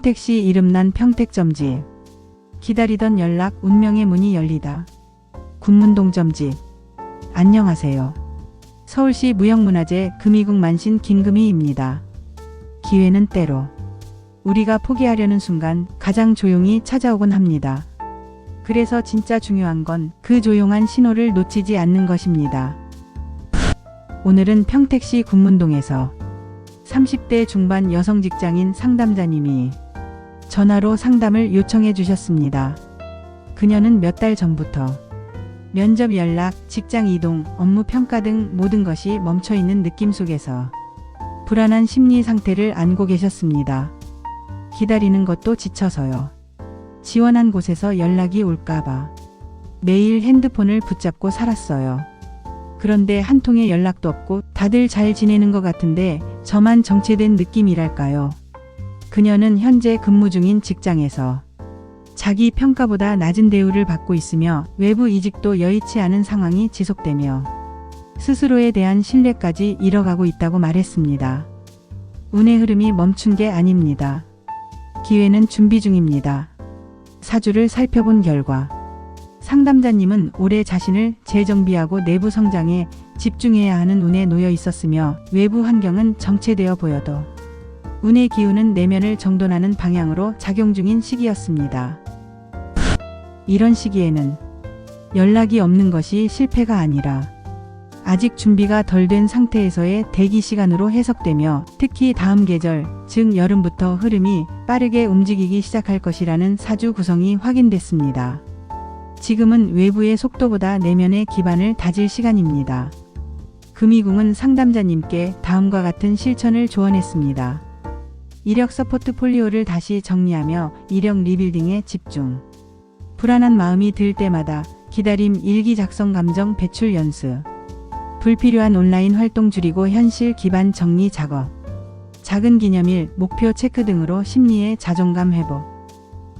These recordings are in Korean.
평택시 이름난 평택점집. 기다리던 연락 운명의 문이 열리다. 군문동 점집. 안녕하세요. 서울시 무형문화재 금이국 만신 김금희입니다. 기회는 때로 우리가 포기하려는 순간 가장 조용히 찾아오곤 합니다. 그래서 진짜 중요한 건 그 조용한 신호를 놓치지 않는 것입니다. 오늘은 평택시 군문동에서 30대 중반 여성 직장인 상담자님이 전화로 상담을 요청해 주셨습니다. 그녀는 몇 달 전부터 면접 연락, 직장 이동, 업무 평가 등 모든 것이 멈춰 있는 느낌 속에서 불안한 심리 상태를 안고 계셨습니다. 기다리는 것도 지쳐서요. 지원한 곳에서 연락이 올까봐 매일 핸드폰을 붙잡고 살았어요. 그런데 한 통의 연락도 없고 다들 잘 지내는 것 같은데 저만 정체된 느낌이랄까요. 그녀는 현재 근무 중인 직장에서 자기 평가보다 낮은 대우를 받고 있으며 외부 이직도 여의치 않은 상황이 지속되며 스스로에 대한 신뢰까지 잃어가고 있다고 말했습니다. 운의 흐름이 멈춘 게 아닙니다. 기회는 준비 중입니다. 사주를 살펴본 결과 상담자님은 올해 자신을 재정비하고 내부 성장에 집중해야 하는 운에 놓여 있었으며 외부 환경은 정체되어 보여도 운의 기운은 내면을 정돈하는 방향으로 작용 중인 시기였습니다. 이런 시기에는 연락이 없는 것이 실패가 아니라 아직 준비가 덜 된 상태에서의 대기 시간으로 해석되며 특히 다음 계절, 즉 여름부터 흐름이 빠르게 움직이기 시작할 것이라는 사주 구성이 확인됐습니다. 지금은 외부의 속도보다 내면의 기반을 다질 시간입니다. 금이궁은 상담자님께 다음과 같은 실천을 조언했습니다. 이력서 포트폴리오를 다시 정리하며 이력 리빌딩에 집중. 불안한 마음이 들 때마다 기다림 일기 작성 감정 배출 연습. 불필요한 온라인 활동 줄이고 현실 기반 정리 작업. 작은 기념일, 목표 체크 등으로 심리의 자존감 회복.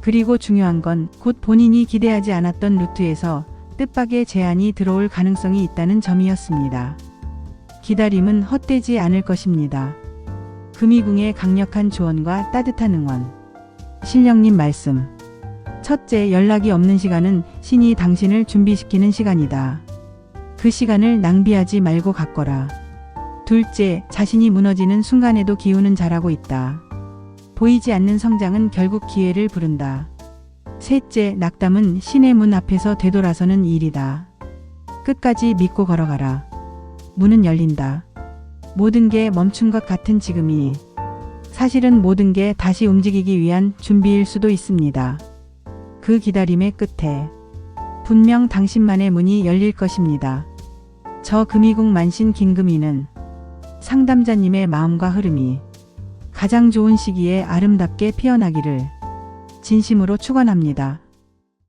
그리고 중요한 건 곧 본인이 기대하지 않았던 루트에서 뜻밖의 제안이 들어올 가능성이 있다는 점이었습니다. 기다림은 헛되지 않을 것입니다. 금이궁의 강력한 조언과 따뜻한 응원. 신령님 말씀. 첫째, 연락이 없는 시간은 신이 당신을 준비시키는 시간이다. 그 시간을 낭비하지 말고 가거라. 둘째, 자신이 무너지는 순간에도 기운은 잘하고 있다. 보이지 않는 성장은 결국 기회를 부른다. 셋째, 낙담은 신의 문 앞에서 되돌아서는 일이다. 끝까지 믿고 걸어가라. 문은 열린다. 모든 게 멈춘 것 같은 지금이 사실은 모든 게 다시 움직이기 위한 준비일 수도 있습니다. 그 기다림의 끝에 분명 당신만의 문이 열릴 것입니다. 저 금이궁 만신 김금이는 상담자님의 마음과 흐름이 가장 좋은 시기에 아름답게 피어나기를 진심으로 축원합니다.